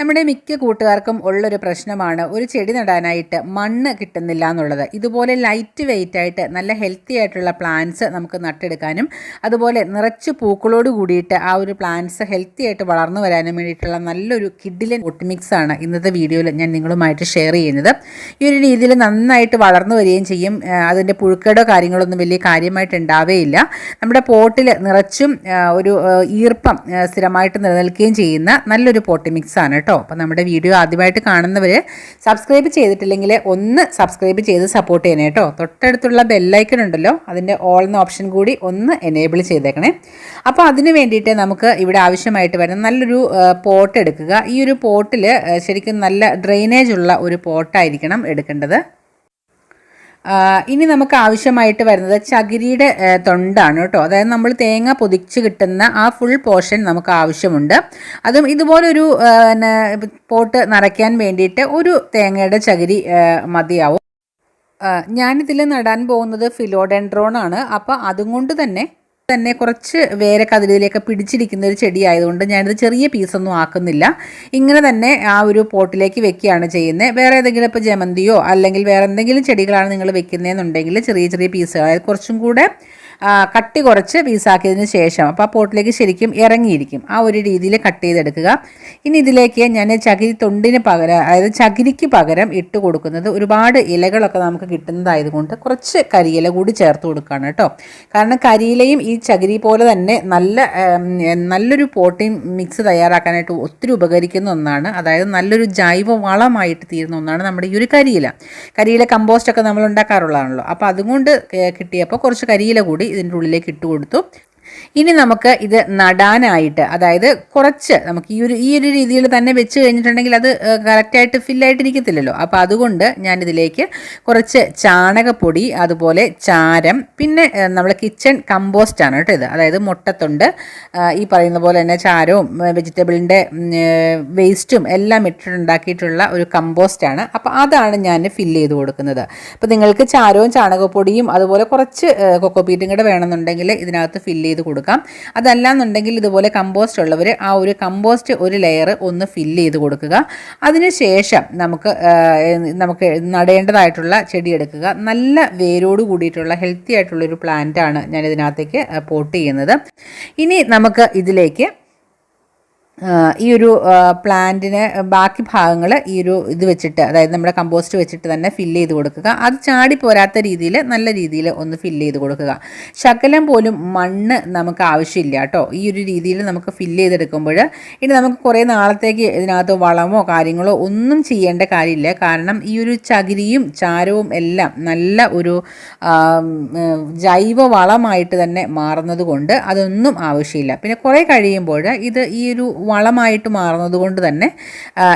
നമ്മുടെ മിക്ക കൂട്ടുകാർക്കും ഉള്ളൊരു പ്രശ്നമാണ് ഒരു ചെടി നടാനായിട്ട് മണ്ണ് കിട്ടുന്നില്ല എന്നുള്ളത്. ഇതുപോലെ ലൈറ്റ് വെയിറ്റ് ആയിട്ട് നല്ല ഹെൽത്തി ആയിട്ടുള്ള പ്ലാന്റ്സ് നമുക്ക് നട്ടെടുക്കാനും അതുപോലെ നിറച്ച് പൂക്കളോട് കൂടിയിട്ട് ആ ഒരു പ്ലാന്റ്സ് ഹെൽത്തി ആയിട്ട് വളർന്നു വരാനും വേണ്ടിയിട്ടുള്ള നല്ലൊരു കിഡിലൻ ഒട്ടുമിക്സ് ആണ് ഇന്നത്തെ വീഡിയോയിൽ ഞാൻ നിങ്ങളുമായിട്ട് ഷെയർ ചെയ്യുന്നത്. ഈ ഒരു രീതിയിൽ നന്നായിട്ട് വളർന്നു വരികയും ചെയ്യും. അതിന്റെ പുഴുക്കേടോ കാര്യങ്ങളൊന്നും വലിയ കാര്യമായിട്ട് ഉണ്ടാവേയില്ല. നമ്മുടെ പോട്ടിൽ നിറച്ചും ഒരു ഈർപ്പം സ്ഥിരമായിട്ട് നിലനിൽക്കുകയും ചെയ്യുന്ന നല്ലൊരു പോട്ടിമിക്സ് ആണ് കേട്ടോ. അപ്പോൾ നമ്മുടെ വീഡിയോ ആദ്യമായിട്ട് കാണുന്നവർ സബ്സ്ക്രൈബ് ചെയ്തിട്ടില്ലെങ്കിൽ ഒന്ന് സബ്സ്ക്രൈബ് ചെയ്ത് സപ്പോർട്ട് ചെയ്യണേ കേട്ടോ. തൊട്ടടുത്തുള്ള ബെല്ലൈക്കൺ ഉണ്ടല്ലോ അതിന്റെ ഓൾ എന്ന ഓപ്ഷൻ കൂടി ഒന്ന് എനേബിൾ ചെയ്തേക്കണേ. അപ്പോൾ അതിന് വേണ്ടിയിട്ട് നമുക്ക് ഇവിടെ ആവശ്യമായിട്ട് വരുന്ന നല്ലൊരു പോട്ട് എടുക്കുക. ഈ ഒരു പോട്ടിൽ ശരിക്കും നല്ല ഡ്രെയിനേജ് ഉള്ള ഒരു പോട്ടായിരിക്കണം എടുക്കേണ്ടത്. ഇനി നമുക്ക് ആവശ്യമായിട്ട് വരുന്നത് ചകിരിയുടെ തൊണ്ടാണ് കേട്ടോ. അതായത് നമ്മൾ തേങ്ങ പൊതിച്ച് കിട്ടുന്ന ആ ഫുൾ പോർഷൻ നമുക്ക് ആവശ്യമുണ്ട്. അതും ഇതുപോലൊരു പോട്ട് നിറയ്ക്കാൻ വേണ്ടിയിട്ട് ഒരു തേങ്ങയുടെ ചകിരി മതിയാവും. ഞാനിതിൽ നടാൻ പോകുന്നത് ഫിലോഡെൻഡ്രോൺ ആണ്. അപ്പോൾ അതും കൊണ്ട് തന്നെ തന്നെ കുറച്ച് വേരൊക്കെ അതിലേക്ക് പിടിച്ചിരിക്കുന്ന ഒരു ചെടി ആയതുകൊണ്ട് ഞാനിത് ചെറിയ പീസൊന്നും ആക്കുന്നില്ല. ഇങ്ങനെ തന്നെ ആ ഒരു പോട്ടിലേക്ക് വെക്കുകയാണ് ചെയ്യുന്നത്. വേറെ ഏതെങ്കിലും ഇപ്പോൾ ജമന്തിയോ അല്ലെങ്കിൽ വേറെ എന്തെങ്കിലും ചെടികളാണ് നിങ്ങൾ വെക്കുന്നതെന്നുണ്ടെങ്കിൽ ചെറിയ ചെറിയ പീസുകൾ. അതായത് കുറച്ചും കൂടെ കട്ടി കുറച്ച് പീസാക്കിയതിന് ശേഷം അപ്പോൾ ആ പോട്ടിലേക്ക് ശരിക്കും ഇറങ്ങിയിരിക്കും. ആ ഒരു രീതിയിൽ കട്ട് ചെയ്തെടുക്കുക. ഇനി ഇതിലേക്ക് ഞാൻ ചകിരി തൊണ്ടിന് പകരം അതായത് ചകിരിക്ക് പകരം ഇട്ട് കൊടുക്കുന്നത് ഒരുപാട് ഇലകളൊക്കെ നമുക്ക് കിട്ടുന്നതായതുകൊണ്ട് കുറച്ച് കരിയില കൂടി ചേർത്ത് കൊടുക്കുകയാണ് കേട്ടോ. കാരണം കരിയിലയും ഈ ചകിരി പോലെ തന്നെ നല്ല നല്ലൊരു പ്രോട്ടീൻ മിക്സ് തയ്യാറാക്കാനായിട്ട് ഒത്തിരി ഉപകരിക്കുന്ന ഒന്നാണ്. അതായത് നല്ലൊരു ജൈവ വളമായിട്ട് തീരുന്ന ഒന്നാണ് നമ്മുടെ ഈ ഒരു കരിയില. കരിയില കമ്പോസ്റ്റൊക്കെ നമ്മൾ ഉണ്ടാക്കാറുള്ളതാണല്ലോ. അപ്പോൾ അതുകൊണ്ട് കിട്ടിയപ്പോൾ കുറച്ച് കരിയില കൂടി ഇതിന്റെ ഉള്ളിലേക്ക് ഇട്ട് കൊടുത്തു. ഇനി നമുക്ക് ഇത് നടാനായിട്ട് അതായത് കുറച്ച് നമുക്ക് ഈ ഒരു ഈ ഒരു രീതിയിൽ തന്നെ വെച്ച് കഴിഞ്ഞിട്ടുണ്ടെങ്കിൽ അത് കറക്റ്റായിട്ട് ഫില്ലായിട്ടിരിക്കത്തില്ലല്ലോ അപ്പോൾ അതുകൊണ്ട് ഞാനിതിലേക്ക് കുറച്ച് ചാണകപ്പൊടി അതുപോലെ ചാരം പിന്നെ നമ്മൾ കിച്ചൺ കമ്പോസ്റ്റാണ് കേട്ടോ ഇത്. അതായത് മുട്ടത്തുണ്ട് ഈ പറയുന്ന പോലെ തന്നെ ചാരവും വെജിറ്റബിളിന്റെ വേസ്റ്റും എല്ലാം ഇട്ടിട്ടുണ്ടാക്കിയിട്ടുള്ള ഒരു കമ്പോസ്റ്റാണ് അപ്പോൾ അതാണ് ഞാൻ ഫില്ല് ചെയ്ത് കൊടുക്കുന്നത്. അപ്പോൾ നിങ്ങൾക്ക് ചാരവും ചാണകപ്പൊടിയും അതുപോലെ കുറച്ച് കൊക്കോപീറ്റും കൂടെ വേണമെന്നുണ്ടെങ്കിൽ ഇതിനകത്ത് ഫില്ല് ചെയ്ത് കൊടുക്കാം. അതല്ലാന്നുണ്ടെങ്കിൽ ഇതുപോലെ കമ്പോസ്റ്റ് ഉള്ളവർ ആ ഒരു കമ്പോസ്റ്റ് ഒരു ലെയർ ഒന്ന് ഫില്ല് ചെയ്ത് കൊടുക്കുക. അതിനുശേഷം നമുക്ക് നമുക്ക് നടേണ്ടതായിട്ടുള്ള ചെടി എടുക്കുക. നല്ല വേരോട് കൂടിയിട്ടുള്ള ഹെൽത്തി ആയിട്ടുള്ളൊരു പ്ലാന്റ് ആണ് ഞാൻ ഇതിനകത്തേക്ക് പോട്ട് ചെയ്യുന്നത്. ഇനി നമുക്ക് ഇതിലേക്ക് ഈ ഒരു പ്ലാന്റിന് ബാക്കി ഭാഗങ്ങൾ ഈ ഒരു ഇത് വെച്ചിട്ട് അതായത് നമ്മുടെ കമ്പോസ്റ്റ് വെച്ചിട്ട് തന്നെ ഫില്ല് ചെയ്ത് കൊടുക്കുക. അത് ചാടി പോരാത്ത രീതിയിൽ നല്ല രീതിയിൽ ഒന്ന് ഫില്ല് ചെയ്ത് കൊടുക്കുക. ശകലം പോലും മണ്ണ് നമുക്ക് ആവശ്യമില്ല കേട്ടോ. ഈ ഒരു രീതിയിൽ നമുക്ക് ഫില്ല് ചെയ്തെടുക്കുമ്പോൾ ഇനി നമുക്ക് കുറേ നാളത്തേക്ക് ഇതിനകത്ത് വളമോ കാര്യങ്ങളോ ഒന്നും ചെയ്യേണ്ട കാര്യമില്ല. കാരണം ഈ ഒരു ചകിരിയും ചാരവും എല്ലാം നല്ല ഒരു ജൈവ വളമായിട്ട് തന്നെ മാറുന്നത് കൊണ്ട് അതൊന്നും ആവശ്യമില്ല. പിന്നെ കുറേ കഴിയുമ്പോൾ ഇത് ഈ ഒരു വളമായിട്ട് മാറുന്നത് കൊണ്ട് തന്നെ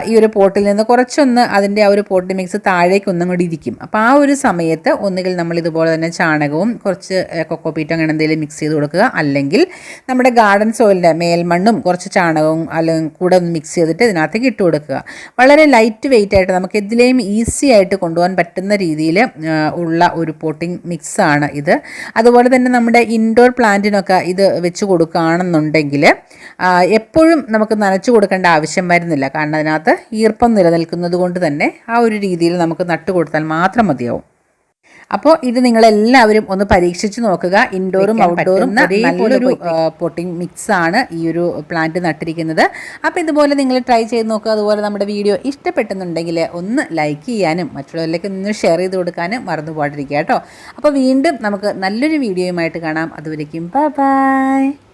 ഈ ഒരു പോട്ടിൽ നിന്ന് കുറച്ചൊന്ന് അതിന്റെ ആ ഒരു പോട്ടി മിക്സ് താഴേക്ക് ഒന്നും കൂടി ഇരിക്കും. അപ്പോൾ ആ ഒരു സമയത്ത് ഒന്നുകിൽ നമ്മൾ ഇതുപോലെ തന്നെ ചാണകവും കുറച്ച് കൊക്കോപീറ്റോ അങ്ങനെ എന്തെങ്കിലും മിക്സ് ചെയ്ത് കൊടുക്കുക. അല്ലെങ്കിൽ നമ്മുടെ ഗാർഡൻ സോയിലിന്റെ മേൽമണ്ണും കുറച്ച് ചാണകവും അല്ലെങ്കിൽ കൂടെ ഒന്ന് മിക്സ് ചെയ്തിട്ട് ഇതിനകത്തേക്ക് ഇട്ട് കൊടുക്കുക. വളരെ ലൈറ്റ് വെയിറ്റ് ആയിട്ട് നമുക്ക് ഇതിലേയും ഈസി ആയിട്ട് കൊണ്ടുപോകാൻ പറ്റുന്ന രീതിയിൽ ഉള്ള ഒരു പോട്ടിംഗ് മിക്സാണ് ഇത്. അതുപോലെ തന്നെ നമ്മുടെ ഇൻഡോർ പ്ലാന്റിനൊക്കെ ഇത് വെച്ച് കൊടുക്കുകയാണെന്നുണ്ടെങ്കിൽ എപ്പോഴും നമുക്ക് നനച്ചു കൊടുക്കേണ്ട ആവശ്യം വരുന്നില്ല. കാരണം അതിനകത്ത് ഈർപ്പം നിലനിൽക്കുന്നത് കൊണ്ട് തന്നെ ആ ഒരു രീതിയിൽ നമുക്ക് നട്ടു കൊടുത്താൽ മാത്രം മതിയാവും. അപ്പോൾ ഇത് നിങ്ങളെല്ലാവരും ഒന്ന് പരീക്ഷിച്ച് നോക്കുക. ഇൻഡോറും ഔട്ട്ഡോറും നല്ലൊരു പൊട്ടിംഗ് മിക്സ് ആണ് ഈ ഒരു പ്ലാന്റ് നട്ടിരിക്കുന്നത്. അപ്പോൾ ഇതുപോലെ നിങ്ങൾ ട്രൈ ചെയ്ത് നോക്കുക. അതുപോലെ നമ്മുടെ വീഡിയോ ഇഷ്ടപ്പെട്ടെന്നുണ്ടെങ്കിൽ ഒന്ന് ലൈക്ക് ചെയ്യാനും മറ്റുള്ളവരിലേക്ക് ഒന്ന് ഷെയർ ചെയ്ത് കൊടുക്കാനും മറന്നു പോകാതിരിക്കുക കേട്ടോ. അപ്പോൾ വീണ്ടും നമുക്ക് നല്ലൊരു വീഡിയോയുമായിട്ട് കാണാം. അതുവരേക്കും ബൈ ബൈ